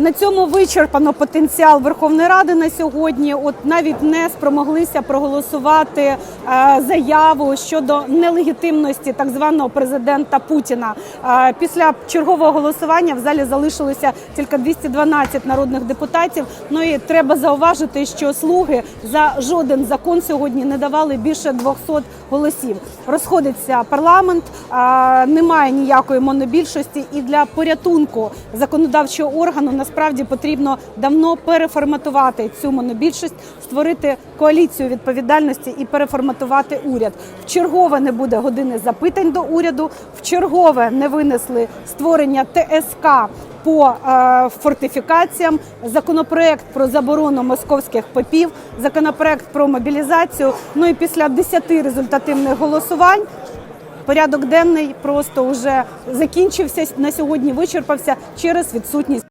На цьому вичерпано потенціал Верховної Ради на сьогодні. От навіть не спромоглися проголосувати е, заяву щодо нелегітимності так званого президента Путіна. Е, після чергового голосування в залі залишилося тільки 212 народних депутатів. Ну і треба зауважити, що слуги за жоден закон сьогодні не давали більше 200 голосів. Розходиться парламент, е, немає ніякої монобільшості, і для порятунку законодавчого органу насправді потрібно давно переформатувати цю монобільшість, створити коаліцію відповідальності і переформатувати уряд. В чергове не буде години запитань до уряду. В чергове не винесли створення ТСК по е, фортифікаціям, законопроект про заборону московських попів, законопроект про мобілізацію. Ну і після 10 результативних голосувань. Порядок денний просто вже закінчився на сьогодні. Вичерпався через відсутність.